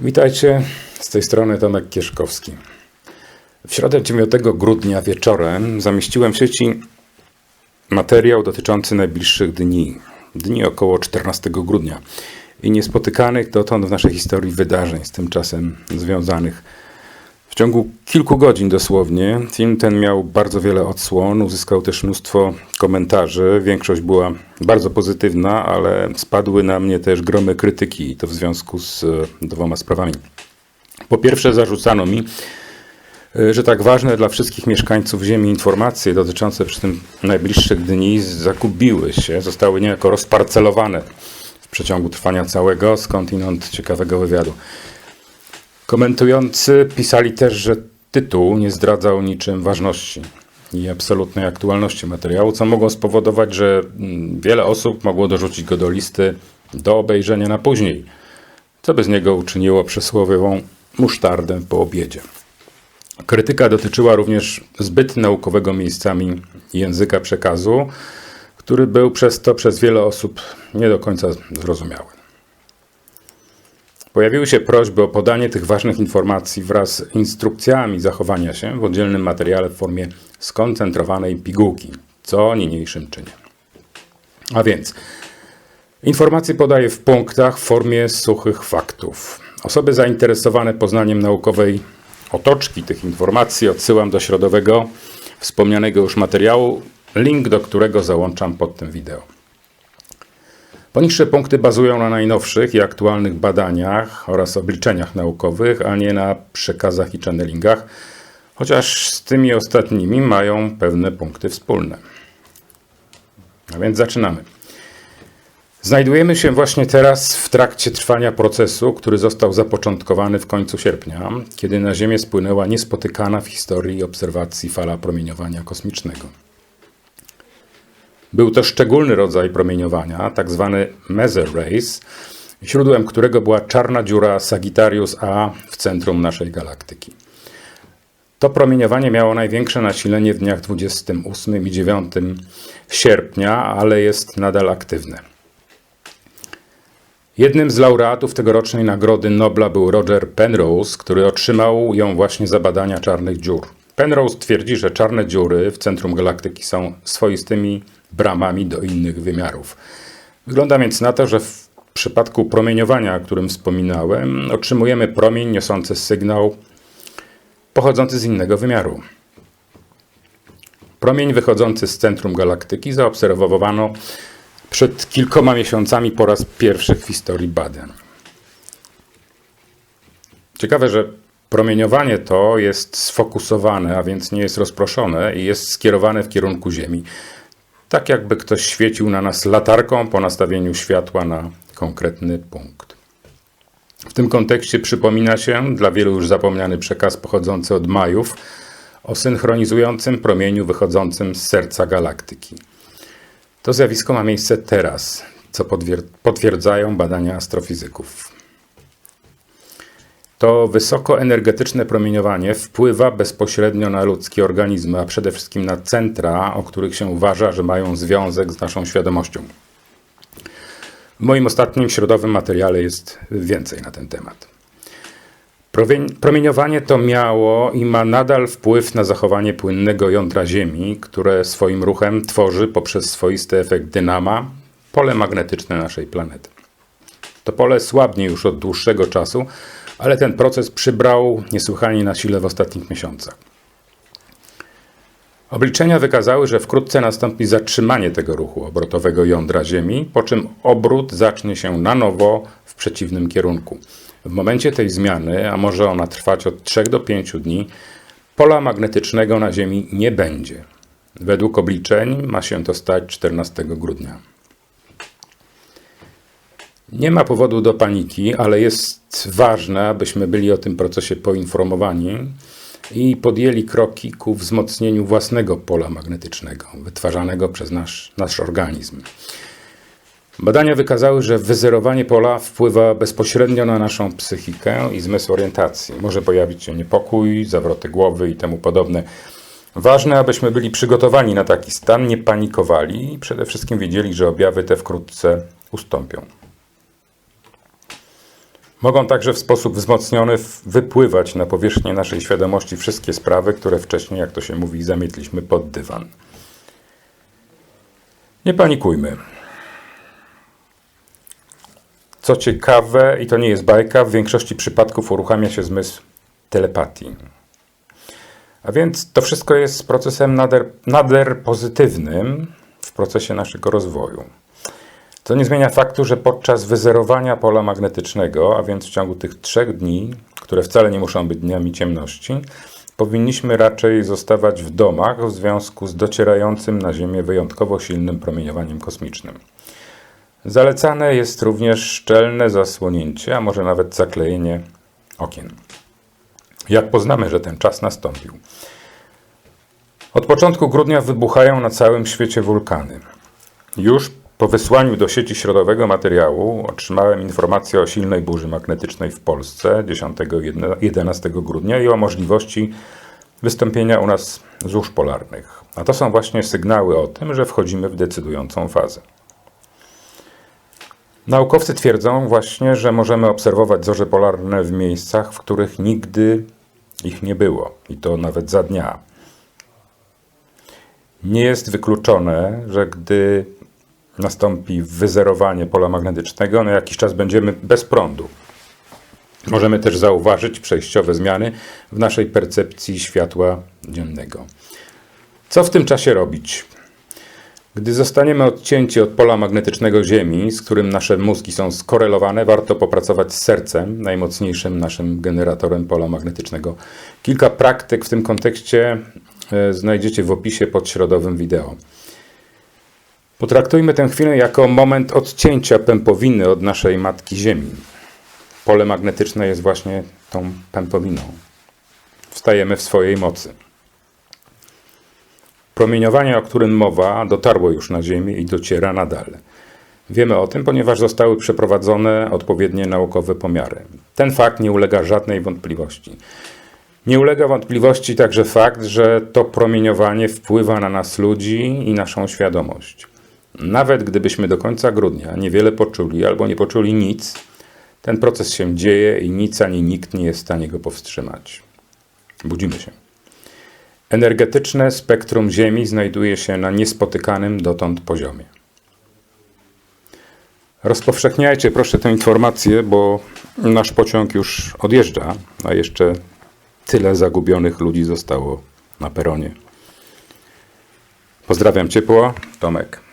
Witajcie, z tej strony Tomek Kieszkowski. W środę 9 grudnia wieczorem zamieściłem w sieci materiał dotyczący najbliższych dni, dni około 14 grudnia i niespotykanych dotąd w naszej historii wydarzeń z tym czasem związanych. W ciągu kilku godzin dosłownie film ten miał bardzo wiele odsłon, uzyskał też mnóstwo komentarzy. Większość była bardzo pozytywna, ale spadły na mnie też gromy krytyki, i to w związku z e, dwoma sprawami. Po pierwsze, zarzucano mi, e, że tak ważne dla wszystkich mieszkańców Ziemi informacje dotyczące przy tym najbliższych dni zakubiły się, zostały niejako rozparcelowane w przeciągu trwania całego skądinąd ciekawego wywiadu. Komentujący pisali też, że tytuł nie zdradzał niczym ważności i absolutnej aktualności materiału, co mogło spowodować, że mm, wiele osób mogło dorzucić go do listy do obejrzenia na później, co by z niego uczyniło przysłowiową musztardę po obiedzie. Krytyka dotyczyła również zbyt naukowego miejscami języka przekazu, który był przez to przez wiele osób nie do końca zrozumiały. Pojawiły się prośby o podanie tych ważnych informacji wraz z instrukcjami zachowania się w oddzielnym materiale w formie skoncentrowanej pigułki, co niniejszym czynię. A więc informacje podaję w punktach w formie suchych faktów. Osoby zainteresowane poznaniem naukowej otoczki tych informacji odsyłam do środowego wspomnianego już materiału, link do którego załączam pod tym wideo. Poniższe punkty bazują na najnowszych i aktualnych badaniach oraz obliczeniach naukowych, a nie na przekazach i channelingach, chociaż z tymi ostatnimi mają pewne punkty wspólne. A więc zaczynamy. Znajdujemy się właśnie teraz w trakcie trwania procesu, który został zapoczątkowany w końcu sierpnia, kiedy na Ziemię spłynęła niespotykana w historii obserwacji fala promieniowania kosmicznego. Był to szczególny rodzaj promieniowania, tak zwany Maser Rays, źródłem którego była czarna dziura Sagittarius A w centrum naszej galaktyki. To promieniowanie miało największe nasilenie w dniach 28 i 9 sierpnia, ale jest nadal aktywne. Jednym z laureatów tegorocznej Nagrody Nobla był Roger Penrose, który otrzymał ją właśnie za badania czarnych dziur. Penrose twierdzi, że czarne dziury w centrum galaktyki są swoistymi bramami do innych wymiarów. Wygląda więc na to, że w przypadku promieniowania, o którym wspominałem, otrzymujemy promień niosący sygnał pochodzący z innego wymiaru. Promień wychodzący z centrum galaktyki zaobserwowano przed kilkoma miesiącami po raz pierwszy w historii badań. Ciekawe, że promieniowanie to jest sfokusowane, a więc nie jest rozproszone i jest skierowane w kierunku Ziemi tak jakby ktoś świecił na nas latarką po nastawieniu światła na konkretny punkt. W tym kontekście przypomina się dla wielu już zapomniany przekaz pochodzący od Majów o synchronizującym promieniu wychodzącym z serca galaktyki. To zjawisko ma miejsce teraz, co potwierdzają badania astrofizyków. To wysokoenergetyczne promieniowanie wpływa bezpośrednio na ludzkie organizmy, a przede wszystkim na centra, o których się uważa, że mają związek z naszą świadomością. W moim ostatnim środowym materiale jest więcej na ten temat. Promieniowanie to miało i ma nadal wpływ na zachowanie płynnego jądra Ziemi, które swoim ruchem tworzy poprzez swoisty efekt dynama pole magnetyczne naszej planety. To pole słabnie już od dłuższego czasu, ale ten proces przybrał niesłychanie na sile w ostatnich miesiącach. Obliczenia wykazały, że wkrótce nastąpi zatrzymanie tego ruchu obrotowego jądra Ziemi, po czym obrót zacznie się na nowo w przeciwnym kierunku. W momencie tej zmiany, a może ona trwać od 3 do 5 dni, pola magnetycznego na Ziemi nie będzie. Według obliczeń ma się to stać 14 grudnia. Nie ma powodu do paniki, ale jest ważne, abyśmy byli o tym procesie poinformowani i podjęli kroki ku wzmocnieniu własnego pola magnetycznego, wytwarzanego przez nasz, nasz organizm. Badania wykazały, że wyzerowanie pola wpływa bezpośrednio na naszą psychikę i zmysł orientacji. Może pojawić się niepokój, zawroty głowy i temu podobne. Ważne, abyśmy byli przygotowani na taki stan, nie panikowali i przede wszystkim wiedzieli, że objawy te wkrótce ustąpią. Mogą także w sposób wzmocniony wypływać na powierzchnię naszej świadomości wszystkie sprawy, które wcześniej, jak to się mówi, zamietliśmy pod dywan. Nie panikujmy. Co ciekawe, i to nie jest bajka, w większości przypadków uruchamia się zmysł telepatii. A więc to wszystko jest procesem nader, nader pozytywnym w procesie naszego rozwoju. To nie zmienia faktu, że podczas wyzerowania pola magnetycznego, a więc w ciągu tych trzech dni, które wcale nie muszą być dniami ciemności, powinniśmy raczej zostawać w domach w związku z docierającym na Ziemię wyjątkowo silnym promieniowaniem kosmicznym. Zalecane jest również szczelne zasłonięcie, a może nawet zaklejenie okien. Jak poznamy, że ten czas nastąpił? Od początku grudnia wybuchają na całym świecie wulkany. Już po wysłaniu do sieci środowego materiału otrzymałem informację o silnej burzy magnetycznej w Polsce 10-11 grudnia i o możliwości wystąpienia u nas złóż polarnych. A to są właśnie sygnały o tym, że wchodzimy w decydującą fazę. Naukowcy twierdzą właśnie, że możemy obserwować zorze polarne w miejscach, w których nigdy ich nie było, i to nawet za dnia. Nie jest wykluczone, że gdy nastąpi wyzerowanie pola magnetycznego, na jakiś czas będziemy bez prądu. Możemy też zauważyć przejściowe zmiany w naszej percepcji światła dziennego. Co w tym czasie robić? Gdy zostaniemy odcięci od pola magnetycznego Ziemi, z którym nasze mózgi są skorelowane, warto popracować z sercem, najmocniejszym naszym generatorem pola magnetycznego. Kilka praktyk w tym kontekście e, znajdziecie w opisie pod środowym wideo. Potraktujmy tę chwilę jako moment odcięcia pępowiny od naszej matki Ziemi. Pole magnetyczne jest właśnie tą pępowiną. Wstajemy w swojej mocy. Promieniowanie, o którym mowa, dotarło już na Ziemię i dociera nadal. Wiemy o tym, ponieważ zostały przeprowadzone odpowiednie naukowe pomiary. Ten fakt nie ulega żadnej wątpliwości. Nie ulega wątpliwości także fakt, że to promieniowanie wpływa na nas ludzi i naszą świadomość. Nawet gdybyśmy do końca grudnia niewiele poczuli albo nie poczuli nic, ten proces się dzieje i nic ani nikt nie jest w stanie go powstrzymać. Budzimy się. Energetyczne spektrum Ziemi znajduje się na niespotykanym dotąd poziomie. Rozpowszechniajcie proszę tę informację, bo nasz pociąg już odjeżdża, a jeszcze tyle zagubionych ludzi zostało na peronie. Pozdrawiam ciepło, Tomek.